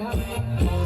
ครับ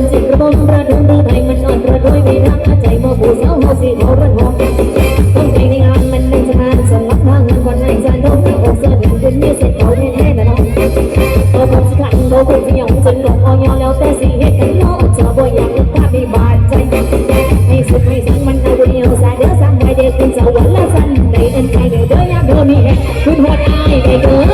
นสิกระบอมระดมดีไทยมันนอนระด้วยไม่รักใจมอผู้สาวโหสิโหระทองต้องใจในงานมันในสนานสำลักทางเงินก่อนในจานโดนอกเสื้อหนึ่งเป็นเมียเสร็จเขาแน่ๆแต่นองตัวผมสิขยันงโดนคุยสยองจนหลงอ่อนยอแล้วแต่สิเหตุกันเนาะจะบ่อยากลุกตาไม่บาดใจให้สุดให้สังมันเอาเดียวสาเด้อสังไว้เด็กคุณสาวหวนละสันในเอ็นใจเด้เด้อยามเธอมีเหตุคุณหัวใจได้เด้อ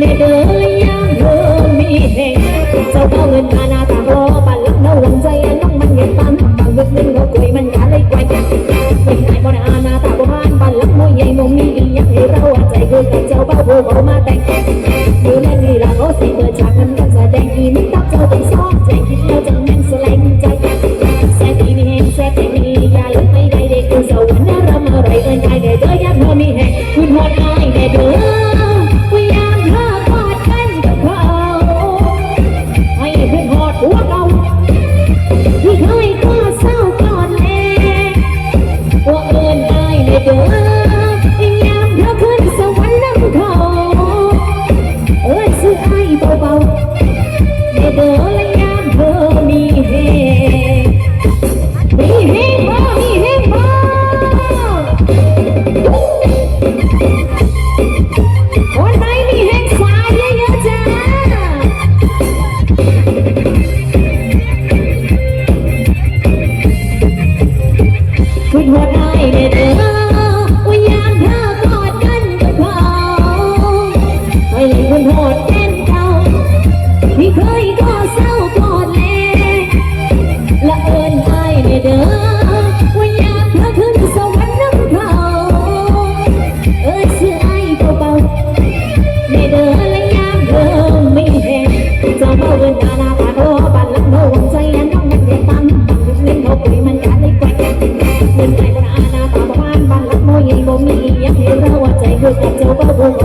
ในเด้อยามเธมีเห่งเจ้าพ่เงินมาน้าตาโลป Hey, này đỡ quanh nhà tha thứ như sông không nắng thầu ơi xưa ai bao bao này đỡ lấy nhà đỡ mình hẹn giờ bao ta là ta đô bạn lắc vòng xoay anh nóng mắt đẹp tâm bằng lên hộp quỷ mình đã lấy quay đẹp mình ta bảo an bạn lắc môi ngày bố mình nhắc hiểu ra hoạt chạy ngược cặp châu bao